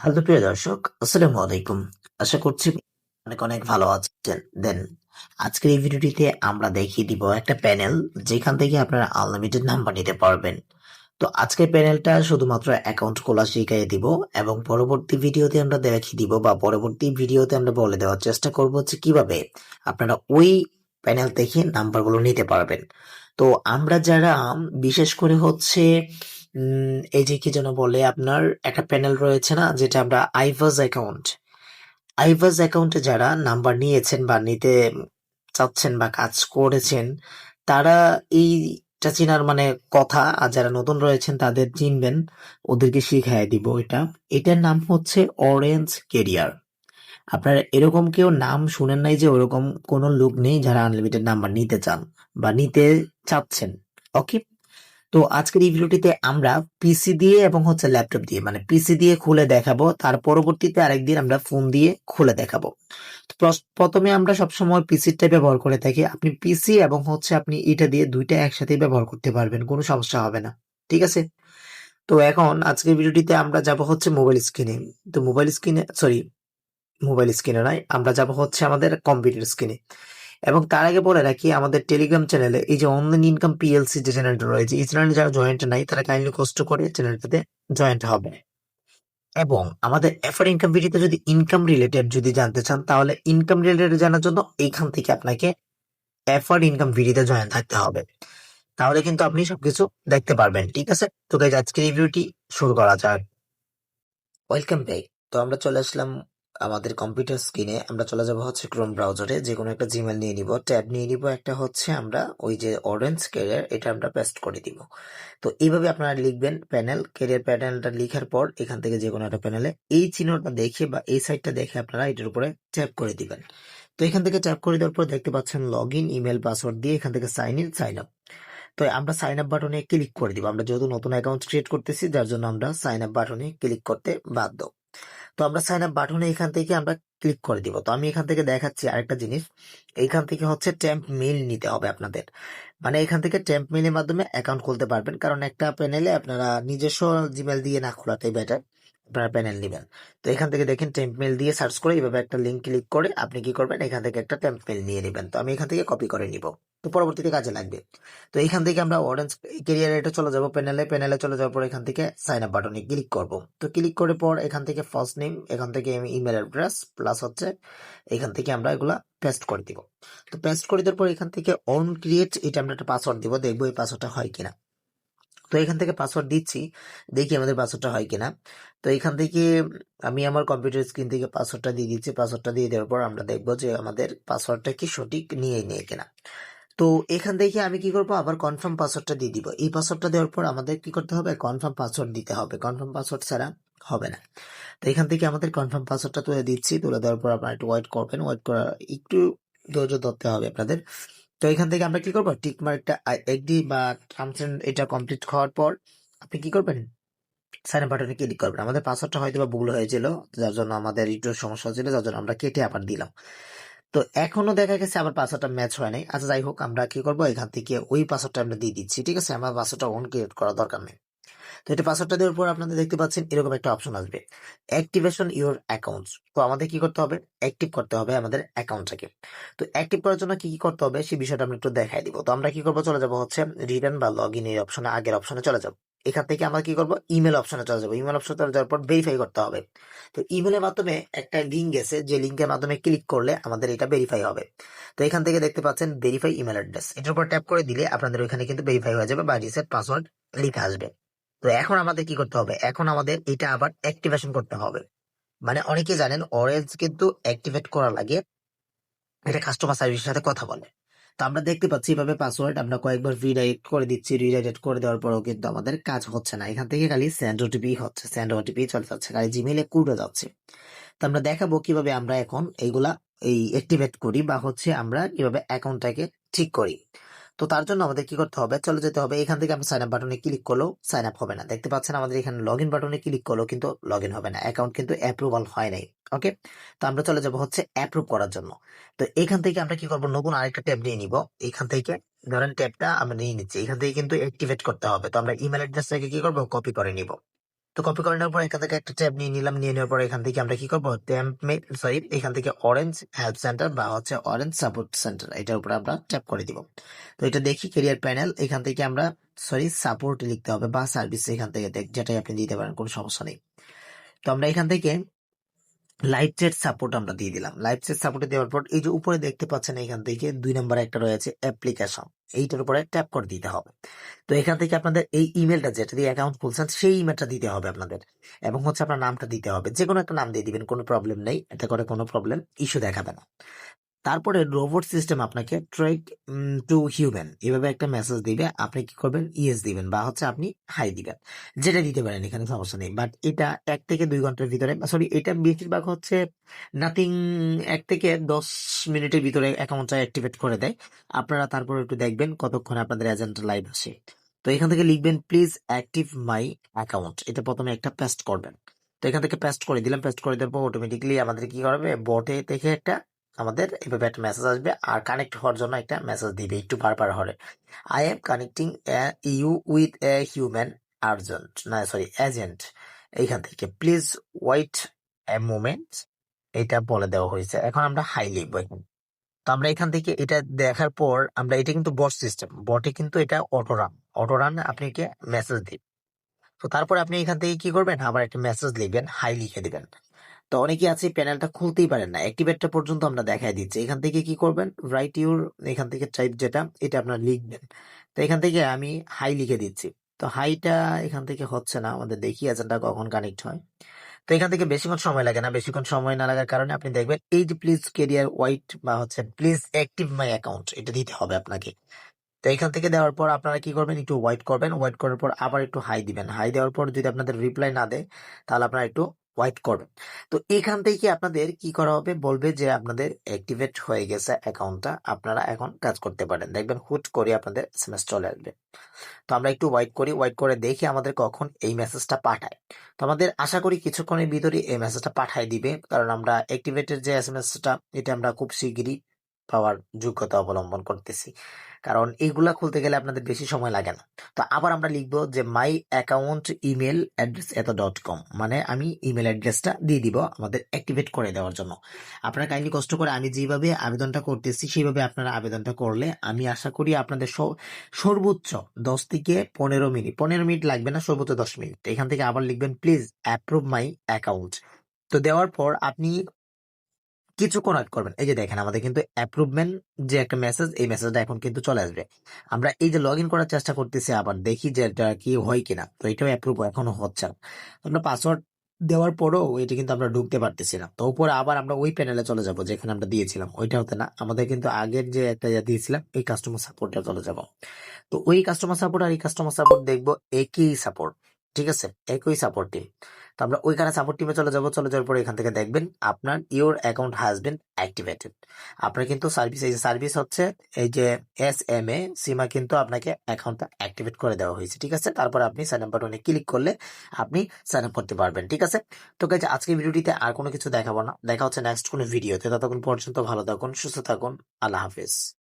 Hello প্রিয় দর্শক, আসসালামু আলাইকুম। আশা করছি অনেক অনেক ভালো আছেন। দেন, আজকের এই ভিডিওটিতে আমরা দেখিয়ে দিব একটা প্যানেল যেখান থেকে আপনারা আনলিমিটেড নাম্বার নিতে পারবেন। তো আজকের প্যানেলটা শুধুমাত্র অ্যাকাউন্ট খোলা শিখিয়ে দিব এবং পরবর্তী ভিডিওতে আমরা দেখিয়ে দিব বা পরবর্তী ভিডিওতে আমরা বলে দেওয়ার চেষ্টা করব যে কীভাবে আপনারা ওই প্যানেল থেকে নাম্বারগুলো নিতে পারবেন। তো আমরা যারা, বিশেষ করে হচ্ছে এই যে কি যেন বলে, আপনার একটা প্যানেল রয়েছে না, যেটা আমরা আইভাস অ্যাকাউন্ট আইভাস অ্যাকাউন্টে যারা নাম্বার নিয়েছেন বা নিতে চাচ্ছেন বা কাজ করেছেন, তারা এইটা চেনার মানে কথা, আর যারা নতুন রয়েছেন তাদের চিনবেন, ওদেরকে শিখাই দিব এটা। এটার নাম হচ্ছে অরেঞ্জ কেরিয়ার আপনারা এরকম কেউ নাম শুনেন নাই যে ওরকম কোনো লোক নেই যারা আনলিমিটেড নাম্বার নিতে চান বা নিতে চাচ্ছেন। ওকে তো আজকের এই ভিডিওটিতে আমরা পিসি দিয়ে এবং হচ্ছে ল্যাপটপ দিয়ে মানে পিসি দিয়ে খুলে দেখাবো, তার পরবর্তীতে আরেকদিন আমরা ফোন দিয়ে খুলে দেখাবো। প্রথমে আমরা সবসময় পিসিটা ব্যবহার করে থাকি। আপনি পিসি এবং হচ্ছে আপনি এটা দিয়ে দুইটা একসাথে ব্যবহার করতে পারবেন, কোনো সমস্যা হবে না, ঠিক আছে? তো এখন আজকের ভিডিওটিতে আমরা যাব হচ্ছে মোবাইল স্ক্রিনে। তো মোবাইল স্ক্রিনে, সরি, মোবাইল স্ক্রিনে নয়, আমরা যাব হচ্ছে আমাদের কম্পিউটার স্ক্রিনে। এবং তার আগে বলে রাখি, আমাদের টেলিগ্রাম চ্যানেলে এই যে অনলাইন ইনকাম পিএলসি যে চ্যানেলটা রয়েছে, এই চ্যানেলে যারা জয়েন্ট নাই, তারা কাইন্ডলি কষ্ট করে চ্যানেলটাতে জয়েন্ট হবে। এবং আমাদের এফার ইনকাম ভিডিওতে যদি ইনকাম রিলেটেড যদি জানতে চান, তাহলে ইনকাম রিলেটেড জানার জন্য এইখান থেকে আপনাকে এফআর ইনকাম ভিডিওতে জয়েন থাকতে হবে। তাহলে কিন্তু আপনি সবকিছু দেখতে পারবেন, ঠিক আছে? তো গাইজ আজকের রিভিউটি শুরু করা যাক। ওয়েলকাম ব্যাক তো আমরা চলে আসলাম আমাদের কম্পিউটার স্ক্রিনে আমরা চলে যাব হচ্ছে ক্রোম ব্রাউজারে যে কোনো একটা জিমেল নিয়ে নিব ট্যাব নিয়ে নিব, একটা হচ্ছে আমরা ওই যে অরেঞ্জ ক্যারিয়ার এটা আমরা পেস্ট করে দিব। তো এইভাবে আপনারা লিখবেন প্যানেল ক্যারিয়ার প্যানেলটা লেখার পর এখান থেকে যে কোনো একটা প্যানেলে এই চিহ্নটা দেখে বা এই সাইটটা দেখে আপনারা এটার উপরে ট্যাপ করে দিবেন। তো এখান থেকে ট্যাপ করে দেওয়ার পর দেখতে পাচ্ছেন লগ ইন ইমেল পাসওয়ার্ড দিয়ে এখান থেকে সাইন ইন সাইন আপ তো আমরা সাইন আপ বাটনে ক্লিক করে দিব। আমরা যেহেতু নতুন অ্যাকাউন্ট ক্রিয়েট করতেছি, যার জন্য আমরা সাইন আপ বাটনে ক্লিক করতে বাধ্য। তো আমরা সাইন আপ বাটনে এখান থেকে আমরা ক্লিক করে দিব। তো আমি এখান থেকে দেখাচ্ছি আরেকটা জিনিস। এখান থেকে হচ্ছে ট্যাম্প মেইল নিতে হবে আপনাদের। মানে এখান থেকে ট্যাম্প মিলের মাধ্যমে অ্যাকাউন্ট খুলতে পারবেন। কারণ একটা প্যানেলে আপনারা নিজস্ব জিমেল দিয়ে না খোলাটাই বেটার আপনারা প্যানেল নেবেন। তো এখান থেকে দেখেন টেম্প মেল দিয়ে সার্চ করে এইভাবে একটা লিঙ্ক ক্লিক করে আপনি কি করবেন? এখান থেকে একটা টেম্প মেল নিয়ে নেবেন। তো আমি এখান থেকে কপি করে নিব। তো পরবর্তীতে কাজে লাগবে। তো এখান থেকে আমরা অরেঞ্জ কেরিয়ার এটা চলে যাব প্যানেলে প্যানেলে চলে যাওয়ার পর এখান থেকে সাইন আপ বাটনে ক্লিক করব। তো ক্লিক করে পর এখান থেকে ফার্স্ট নেম এখান থেকে আমি ইমেল অ্যাড্রেস প্লাস হচ্ছে এখান থেকে আমরা এগুলা পেস্ট করে দিব। তো পেস্ট করে দেওয়ার পর এখান থেকে অন ক্রিয়েট এটা আমরা একটা পাসওয়ার্ড দিব, দেখব এই পাসওয়ার্ডটা হয় কিনা। তো এখান থেকে পাসওয়ার্ড দিচ্ছি, দেখি আমাদের পাসওয়ার্ডটা হয় কিনা। তো এখান থেকে আমি আমার কম্পিউটার স্ক্রিন থেকে পাসওয়ার্ডটা দিয়ে দিচ্ছি পাসওয়ার্ডটা দিয়ে দেওয়ার পর আমরা দেখব যে আমাদের পাসওয়ার্ডটা কি সঠিক নিয়ে নিয়ে কিনা। তো এখান থেকে আমি কি করব, আবার কনফার্ম পাসওয়ার্ডটা দিয়ে দিব। এই পাসওয়ার্ডটা দেওয়ার পর আমাদের কি করতে হবে কনফার্ম পাসওয়ার্ড দিতে হবে। কনফার্ম পাসওয়ার্ড ছাড়া হবে না। তো এখান থেকে আমাদের কনফার্ম পাসওয়ার্ডটা তুলে দিচ্ছি, তুলে দেওয়ার পর আপনারা একটু ওয়েট করবেন। ওয়েট করা একটু ধৈর্য ধরতে হবে আপনাদের। তো এখান থেকে আমরা কি করব? টিকমার্কটা মার্কটা বা টার্মস এটা কমপ্লিট হওয়ার পর আপনি কি করবেন? সাইন বাটনে ক্লিক করবেন। আমাদের পাসওয়ার্ডটা হয়তো বা ভুল হয়েছিল, যার জন্য আমাদের একটু সমস্যা হয়েছিল, যার জন্য আমরা কেটে আবার দিলাম। তো এখনও দেখা গেছে আমার পাসওয়ার্ডটা ম্যাচ হয় নাই। আচ্ছা যাই হোক, আমরা কি করব? এখান থেকে ওই পাসওয়ার্ডটা আমরা দিয়ে দিচ্ছি। ঠিক আছে? আমার পাসওয়ার্ডটা অন ক্রিয়েট করা দরকার নেই। তো এটা পাসওয়ার্ডটা দেওয়ার পর আপনাদের দেখতে পাচ্ছেন এরকম একটা অপশন আসবে। অ্যাক্টিভেশন ইউর অ্যাকাউন্টস তো আমাদের কি করতে হবে? অ্যাক্টিভ করতে হবে আমাদের অ্যাকাউন্টটাকে তো অ্যাক্টিভ করার জন্য কি কি করতে হবে? সেই বিষয়টা আমরা একটু দেখাই দিব। তো আমরা কি করব? চলে যাব হচ্ছে রিটার্ন বা লগ ইন এর অপশনে আগের অপশনে চলে যাব। এখান থেকে আমরা কি করব? ইমেল অপশনে চলে যাব। ইমেল অপশনে চলে যাওয়ার পর ভেরিফাই করতে হবে। তো ইমেলের মাধ্যমে একটা লিঙ্ক গেছে। যে লিঙ্কের মাধ্যমে ক্লিক করলে আমাদের এটা ভেরিফাই হবে। তো এখান থেকে দেখতে পাচ্ছেন ভেরিফাই ইমেল অ্যাড্রেস এটার উপর ট্যাপ করে দিলে আপনাদের ওইখানে কিন্তু ভেরিফাই হয়ে যাবে বা রিসেট পাসওয়ার্ড লিখে আসবে। তো এখন আমাদের কি করতে হবে? এখন আমাদের এটা আবার অ্যাক্টিভেশন করতে হবে। মানে অনেকে জানেন অরেঞ্জ কিন্তু অ্যাক্টিভেট করা লাগে। এটা কাস্টমার সার্ভিসের সাথে কথা বলে। তো আমরা দেখতে পাচ্ছি এভাবে পাসওয়ার্ড আমরা কয়েকবার রিডাইরেক্ট করে দিচ্ছি। রিডাইরেক্ট করে দেওয়ার পরেও কিন্তু আমাদের কাজ হচ্ছে না। এখান থেকে খালি স্যান্ড ওটিপি হচ্ছে। স্যান্ড ওটিপি চলে যাচ্ছে। খালি জিমেলে কুড়ে যাচ্ছে। তো আমরা দেখাবো কীভাবে আমরা এখন এইগুলা এই অ্যাক্টিভেট করি বা হচ্ছে আমরা কীভাবে অ্যাকাউন্টটাকে ঠিক করি। তো তার জন্য আমাদের কি করতে হবে? চলে যেতে হবে। এখান থেকে আমরা সাইন আপ বাটনে ক্লিক করলেও সাইন আপ হবে না। দেখতে পাচ্ছেন আমাদের এখানে লগ ইন বাটনে ক্লিক করলেও কিন্তু লগ ইন হবে না। অ্যাকাউন্ট কিন্তু অ্যাপ্রুভাল হয় নাই। ওকে তো আমরা চলে যাব হচ্ছে অ্যাপ্রুভ করার জন্য। তো এখান থেকে আমরা কি করব? নতুন আরেকটা ট্যাব নিয়ে নিব। এখান থেকে ধরেন ট্যাবটা আমরা নিয়ে নিচ্ছি। এখান থেকে কিন্তু অ্যাক্টিভেট করতে হবে। তো আমরা ইমেল অ্যাড্রেসটাকে কি করব? কপি করে নিব। তো কপি করে নেওয়ার পর এখান থেকে একটা ট্যাব নিয়ে নিলাম, নিয়ে নেওয়ার পর এখান থেকে আমরা কি করব? টেম্পমেট সরি এখান থেকে অরেঞ্জ হেল্প সেন্টার বা হচ্ছে অরেঞ্জ সাপোর্ট সেন্টার এটার উপরে আমরা ট্যাপ করে দিব। তো এটা দেখি কেরিয়ার প্যানেল এখান থেকে আমরা সরি সাপোর্ট লিখতে হবে বা সার্ভিস এখান থেকে দেখ- যেটাই আপনি দিতে পারেন, কোনো সমস্যা নেই। তো আমরা এখান থেকে লাইভ চ্যাট সাপোর্ট আমরা দিয়ে দিলাম। লাইভ চ্যাট সাপোর্টে দেওয়ার পর এই যে উপরে দেখতে পাচ্ছেন এখান থেকে দুই নম্বরে একটা রয়েছে অ্যাপ্লিকেশন এইটার উপরে ট্যাপ করে দিতে হবে। তো এখান থেকে আপনাদের এই ইমেলটা যেটা দিয়ে অ্যাকাউন্ট খুলছেন, সেই ইমেলটা দিতে হবে আপনাদের। এবং হচ্ছে আপনার নামটা দিতে হবে। যে কোনো একটা নাম দিয়ে দিবেন, কোনো প্রবলেম নেই। এতে করে কোনো প্রবলেম ইস্যু দেখাবে না। তারপরে রোবট সিস্টেম আপনাকে ট্রেক টু হিউম্যান এভাবে একটা মেসেজ দিবে, আপনি কি করবেন? ইয়েস দিবেন বা হচ্ছে আপনি হাই দিবেন। যেটা দিতে পারেন, এখানে সমস্যা নেই। বাট এটা এক থেকে দুই ঘণ্টার ভিতরে সরি এটা বেশিরভাগ হচ্ছে নাথিং এক থেকে দশ মিনিটের ভিতরে অ্যাকাউন্টটা অ্যাক্টিভেট করে দেয়। আপনারা তারপর একটু দেখবেন কতক্ষণ আপনাদের এজেন্ট লাইভ আসে। তো এখান থেকে লিখবেন প্লিজ অ্যাক্টিভ মাই অ্যাকাউন্ট এটা প্রথমে একটা পেস্ট করবেন। তো এখান থেকে পেস্ট করে দিলাম পেস্ট করে দেওয়ার পর অটোমেটিকলি আমাদের কি করবে? বটে থেকে একটা আমাদের এভাবে একটা মেসেজ আসবে আর কানেক্ট হওয়ার জন্য একটা মেসেজ দিবে, একটু বারবার হরে I am connecting you with a human urgent না সরি এজেন্ট এইখান থেকে। প্লিজ ওয়েট এ মোমেন্ট এটা বলে দেওয়া হয়েছে। এখন আমরা হাই লিখব এখানে। তো আমরা এখান থেকে এটা দেখার পর আমরা, এটা কিন্তু বট সিস্টেম বটে কিন্তু এটা অটো রান অটো রান আপনাকে মেসেজ দিবে তো তারপর আপনি এখান থেকে কি করবেন? আবার একটা মেসেজ লিখবেন হাই লিখে দিবেন। তো অনেকে আছে প্যানেলটা খুলতেই পারেন না। অ্যাক্টিভেটটা পর্যন্ত আমরা দেখাই দিচ্ছি। এখান থেকে কি করবেন? রাইট ইউর এখান থেকে টাইপ যেটা, এটা আপনার লিখবেন। তো এখান থেকে আমি হাই লিখে দিচ্ছি। তো হাইটা এখান থেকে হচ্ছে না, আমাদের দেখি এজেন্টটা কখন কানেক্ট হয়। তো এখান থেকে বেশিক্ষণ সময় লাগে না। বেশিক্ষণ সময় না লাগার কারণে আপনি দেখবেন, এই যে প্লিজ কেরিয়ার ওয়াইট বা হচ্ছে প্লিজ অ্যাক্টিভ মাই অ্যাকাউন্ট এটা দিতে হবে আপনাকে। তো এখান থেকে দেওয়ার পর আপনারা কি করবেন? একটু ওয়াইট করবেন। ওয়াইট করার পর আবার একটু হাই দিবেন। হাই দেওয়ার পর যদি আপনাদের রিপ্লাই না দেয়, তাহলে আপনারা একটু ওয়াইট করবেন। তো এখান থেকে আপনাদের কি করা হবে? বলবে যে আপনাদের অ্যাক্টিভেট হয়ে গেছে অ্যাকাউন্টটা আপনারা এখন কাজ করতে পারেন। দেখবেন হুট করে আপনাদের এসএমএস চলে আসবে। তো আমরা একটু ওয়াইট করি ওয়াইট করে দেখি আমাদের কখন এই মেসেজটা পাঠায়। তো আমাদের আশা করি কিছুক্ষণের ভিতরে এই মেসেজটা পাঠায় দিবে। কারণ আমরা অ্যাক্টিভেটের যে এসএমএসটা এটা আমরা খুব শিগগিরই পাওয়ার যোগ্যতা অবলম্বন করতেছি। কারণ এইগুলা খুলতে গেলে আপনাদের বেশি সময় লাগে না। তো আবার আমরা লিখব যে my account email address at dot com মানে আমি ইমেল অ্যাড্রেসটা দিয়ে দিব আমাদের অ্যাক্টিভেট করে দেওয়ার জন্য। আপনারা কাইন্ডলি কষ্ট করে আমি যেভাবে আবেদনটা করতেছি সেইভাবে আপনারা আবেদনটা করলে আমি আশা করি আপনাদের সর্বোচ্চ দশ থেকে পনেরো মিনিট পনেরো মিনিট লাগবে না, সর্বোচ্চ দশ মিনিট। এখান থেকে আবার লিখবেন প্লিজ অ্যাপ্রুভ মাই অ্যাকাউন্ট তো দেওয়ার পর আপনি কিছুক্ষণ ওয়েট করবেন। এই যে দেখেন, আমাদের কিন্তু অ্যাপ্রুভমেন্ট যে একটা মেসেজ এই মেসেজটা এখন কিন্তু চলে আসবে। আমরা এই যে লগ ইন করার চেষ্টা করতেছি, আবার দেখি যে এটা কি হয় কিনা। তো এটাও অ্যাপ্রুভ এখনও হচ্ছে না। আমরা পাসওয়ার্ড দেওয়ার পরও এটা কিন্তু আমরা ঢুকতে পারতেছি না। তো উপরে আবার আমরা ওই প্যানেলে চলে যাব, যেখানে আমরা দিয়েছিলাম। ওইটা হতে না, আমাদের কিন্তু আগের যে একটা ইয়ে দিয়েছিলাম, এই কাস্টমার সাপোর্টে চলে যাব। তো ওই কাস্টমার সাপোর্ট আর এই কাস্টমার সাপোর্ট দেখব একই সাপোর্ট ঠিক আছে? একই সাপোর্ট টিম তো আমরা ওইখানে সাপোর্ট টিমে চলে যাব, চলে যাওয়ার পরে এখান থেকে দেখবেন আপনার your account has been activated আপনার কিন্তু সার্ভিস এই যে সার্ভিস হচ্ছে, এই যে এস এম এ সিমা কিন্তু আপনাকে অ্যাকাউন্টটা অ্যাক্টিভেট করে দেওয়া হয়েছে, ঠিক আছে? তারপর আপনি সাইন আপ বাটনে ক্লিক করলে আপনি সাইন আপ করতে পারবেন, ঠিক আছে? তো গাইজ আজকের ভিডিওটিতে আর কোনো কিছু দেখাবো না। দেখা হচ্ছে নেক্সট কোনো ভিডিওতে ততক্ষণ পর্যন্ত ভালো থাকুন, সুস্থ থাকুন। আল্লাহ হাফিজ।